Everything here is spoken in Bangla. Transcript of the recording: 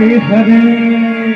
রাম রাম হরে হরে